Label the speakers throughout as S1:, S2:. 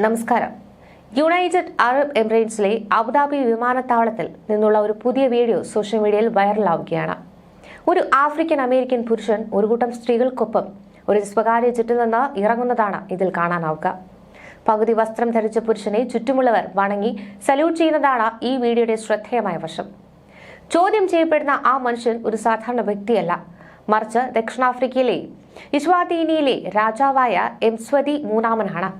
S1: നമസ്കാരം. United Arab എമിറേറ്റ്സിലെ Abu Dhabi വിമാനത്താവളത്തിൽ നിന്നുള്ള ഒരു പുതിയ വീഡിയോ സോഷ്യൽ മീഡിയയിൽ വൈറലാവുകയാണ്. ഒരു ആഫ്രിക്കൻ അമേരിക്കൻ പുരുഷൻ ഒരു കൂട്ടം സ്ത്രീകൾക്കൊപ്പം ഒരു സ്വകാര്യ ജെറ്റിൽ നിന്ന് ഇറങ്ങുന്നതാണ് ഇതിൽ കാണാനാവുക. പകുതി വസ്ത്രം ധരിച്ച പുരുഷനെ ചുറ്റുമുള്ളവർ വണങ്ങി സല്യൂട്ട് ചെയ്യുന്നതാണ് ഈ വീഡിയോയുടെ ശ്രദ്ധേയമായ വശം. ചോദ്യം ചെയ്യപ്പെടുന്ന ആ മനുഷ്യൻ ഒരു സാധാരണ വ്യക്തിയല്ല. മറിച്ച് ദക്ഷിണാഫ്രിക്കയിലെ ഇസ്വാതീനിയിലെ രാജാവായ എംസ്വതി മൂന്നാമനാണ്.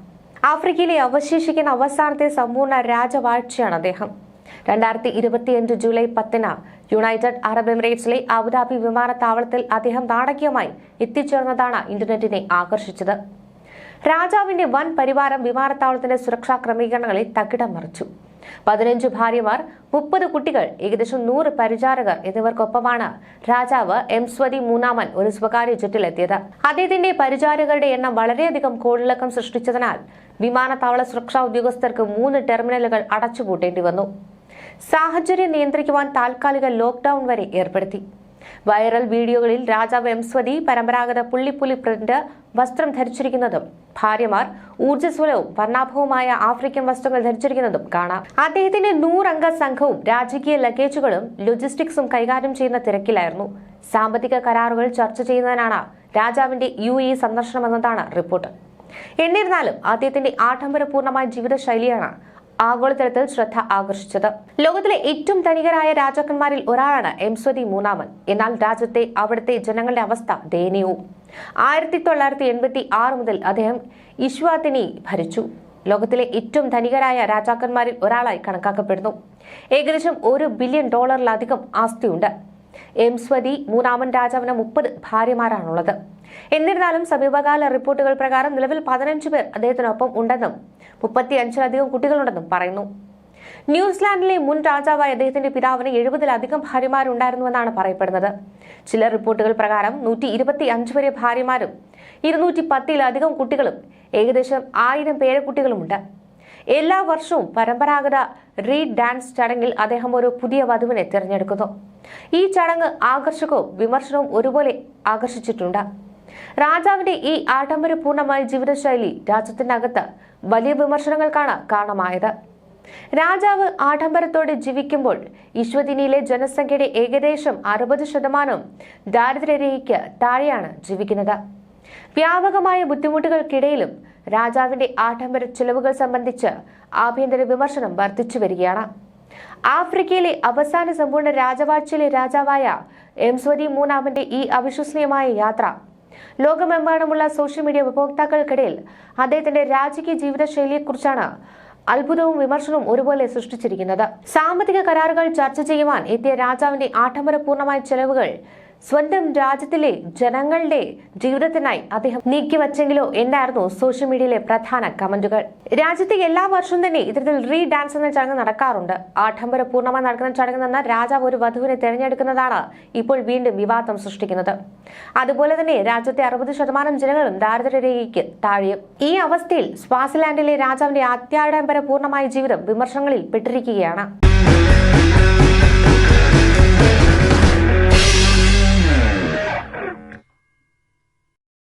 S1: ആഫ്രിക്കയിലെ അവശേഷിക്കുന്ന അവസാനത്തെ സമ്പൂർണ രാജവാഴ്ചയാണ് അദ്ദേഹം. രണ്ടായിരത്തി ഇരുപത്തിയഞ്ച് ജൂലൈ പത്തിന് യുണൈറ്റഡ് അറബ് എമിറേറ്റ്സിലെ അബുദാബി വിമാനത്താവളത്തിൽ അദ്ദേഹം നാടകീയമായി എത്തിച്ചേർന്നതാണ് ഇന്റർനെറ്റിനെ ആകർഷിച്ചത്. രാജാവിന്റെ വൻ പരിവാരം വിമാനത്താവളത്തിന്റെ സുരക്ഷാ ക്രമീകരണങ്ങളിൽ തകിടം മറിച്ചു. പതിനഞ്ച് ഭാര്യമാർ മുപ്പത് കുട്ടികൾ ഏകദേശം നൂറ് പരിചാരകർ എന്നിവർക്കൊപ്പമാണ് രാജാവ് എം സ്വതി മൂന്നാമൻ ഒരു സ്വകാര്യ ജെറ്റിലെത്തിയത്. അദ്ദേഹത്തിന്റെ പരിചാരകരുടെ എണ്ണം വളരെയധികം കോളിളക്കം സൃഷ്ടിച്ചതിനാൽ വിമാനത്താവള സുരക്ഷാ ഉദ്യോഗസ്ഥർക്ക് മൂന്ന് ടെർമിനലുകൾ അടച്ചുപൂട്ടേണ്ടി വന്നു. സാഹചര്യം നിയന്ത്രിക്കുവാൻ താൽക്കാലിക ലോക്ക്ഡൌൺ വരെ ഏർപ്പെടുത്തി. വൈറൽ വീഡിയോകളിൽ രാജാവ് എംസ്വതി പരമ്പരാഗത പുള്ളിപ്പുലി പ്രിന്റ് വസ്ത്രം ധരിച്ചിരിക്കുന്നതും. ഭാര്യമാർ ഊർജസ്വലവും വർണാഭവുമായ ആഫ്രിക്കൻ വസ്ത്രങ്ങൾ ധരിച്ചിരിക്കുന്നതും കാണാം. അദ്ദേഹത്തിന്റെ നൂറംഗ സംഘവും രാജകീയ ലഗേജുകളും ലോജിസ്റ്റിക്സും കൈകാര്യം ചെയ്യുന്ന തിരക്കിലായിരുന്നു. സാമ്പത്തിക കരാറുകൾ ചർച്ച ചെയ്യുന്നതിനാണ് രാജാവിന്റെ യു എ സന്ദർശനമെന്നതാണ് റിപ്പോർട്ട്. എന്നിരുന്നാലും അദ്ദേഹത്തിന്റെ ആഡംബരപൂർണമായ ജീവിതശൈലിയാണ് ആഗോളതലത്തിൽ ശ്രദ്ധ ആകർഷിച്ചത്. ലോകത്തിലെ ഏറ്റവും ധനികരായ രാജാക്കന്മാരിൽ ഒരാളാണ് എംസ്വതി മൂന്നാമൻ. എന്നാൽ രാജ്യത്തെ അവിടുത്തെ ജനങ്ങളുടെ അവസ്ഥ ദയനീയവും. ആയിരത്തി തൊള്ളായിരത്തി എൺപത്തി ആറ് മുതൽ അദ്ദേഹം ഇഷ്വാത്തിനി ഭരിച്ചു. ലോകത്തിലെ ഏറ്റവും ധനികരായ രാജാക്കന്മാരിൽ ഒരാളായി കണക്കാക്കപ്പെടുന്നു. ഏകദേശം ഒരു ബില്യൺ ഡോളറിലധികം ആസ്തിയുണ്ട്. എംസ്വതി മൂന്നാമൻ രാജാവിന് മുപ്പത് ഭാര്യമാരാണുള്ളത്. എന്നിരുന്നാലും സമീപകാല റിപ്പോർട്ടുകൾ പ്രകാരം നിലവിൽ പതിനഞ്ച് പേർ അദ്ദേഹത്തിനൊപ്പം ഉണ്ടെന്നും മുപ്പത്തി അഞ്ചിലധികം കുട്ടികളുണ്ടെന്നും പറയുന്നു. ന്യൂസിലാൻഡിലെ മുൻ രാജാവായ അദ്ദേഹത്തിന്റെ പിതാവിന് എഴുപതിലധികം ഭാര്യമാരുണ്ടായിരുന്നുവെന്നാണ് പറയപ്പെടുന്നത്. ചില റിപ്പോർട്ടുകൾ പ്രകാരം നൂറ്റി ഇരുപത്തി അഞ്ച് വരെ ഭാര്യമാരും ഇരുന്നൂറ്റി പത്തിലധികം കുട്ടികളും ഏകദേശം ആയിരം പേരക്കുട്ടികളുമുണ്ട് എല്ലാ വർഷവും പരമ്പരാഗത റീഡ് ഡാൻസ് ചടങ്ങിൽ അദ്ദേഹം ഒരു പുതിയ വധുവിനെ തിരഞ്ഞെടുക്കുന്നു. ഈ ചടങ്ങ് ആകർഷകവും വിമർശനവും ഒരുപോലെ ആകർഷിച്ചിട്ടുണ്ട്. രാജാവിന്റെ ഈ ആഡംബരപൂർണമായ ജീവിതശൈലി രാജ്യത്തിനകത്ത് വലിയ വിമർശനങ്ങൾക്കാണ് കാരണമായത്. രാജാവ് ആഡംബരത്തോടെ ജീവിക്കുമ്പോൾ ഈശ്വതിനിയിലെ ജനസംഖ്യയുടെ ഏകദേശം അറുപത് ശതമാനം ദാരിദ്ര്യരേഖയ്ക്ക് താഴെയാണ് ജീവിക്കുന്നത്. വ്യാപകമായ ബുദ്ധിമുട്ടുകൾക്കിടയിലും രാജാവിന്റെ ആഡംബര ചെലവുകൾ സംബന്ധിച്ച് ആഭ്യന്തര വിമർശനം വർദ്ധിച്ചു വരികയാണ്. ആഫ്രിക്കയിലെ അവസാന സമ്പൂർണ രാജവാഴ്ചയിലെ രാജാവായ എംസ്വതി മൂന്നാമന്റെ ഈ അവിശ്വസനീയമായ യാത്ര ലോകമെമ്പാടുമുള്ള സോഷ്യൽ മീഡിയ ഉപഭോക്താക്കൾക്കിടയിൽ അദ്ദേഹത്തിന്റെ രാജകീയ ജീവിതശൈലിയെക്കുറിച്ചാണ് അത്ഭുതവും വിമർശനവും ഒരുപോലെ സൃഷ്ടിച്ചിരിക്കുന്നത്. സാമ്പത്തിക കരാറുകൾ ചർച്ച ചെയ്യുവാൻ എത്തിയ രാജാവിന്റെ ആഡംബരപൂർണമായ ചെലവുകൾ സ്വന്തം രാജ്യത്തിലെ ജനങ്ങളുടെ ജീവിതത്തിനായി അദ്ദേഹം നീക്കിവച്ചെങ്കിലോ എന്നായിരുന്നു സോഷ്യൽ മീഡിയയിലെ പ്രധാന കമന്റുകൾ. രാജ്യത്തെ എല്ലാ വർഷവും തന്നെ ഇത്തരത്തിൽ റീ ഡാൻസ് എന്ന ചടങ്ങ് നടക്കാറുണ്ട്. ആഡംബരപൂർണമായി നടക്കുന്ന ചടങ്ങ് നിന്ന് രാജാവ് ഒരു വധുവിനെ തിരഞ്ഞെടുക്കുന്നതാണ് ഇപ്പോൾ വീണ്ടും വിവാദം സൃഷ്ടിക്കുന്നത്. അതുപോലെ തന്നെ രാജ്യത്തെ അറുപത് ശതമാനം ജനങ്ങളും ദാരിദ്ര്യരേഖയ്ക്ക് താഴെയും. ഈ അവസ്ഥയിൽ സ്വാസിലാൻഡിലെ രാജാവിന്റെ അത്യാഡംബരപൂർണമായ ജീവിതം വിമർശനങ്ങളിൽ പെട്ടിരിക്കുകയാണ്.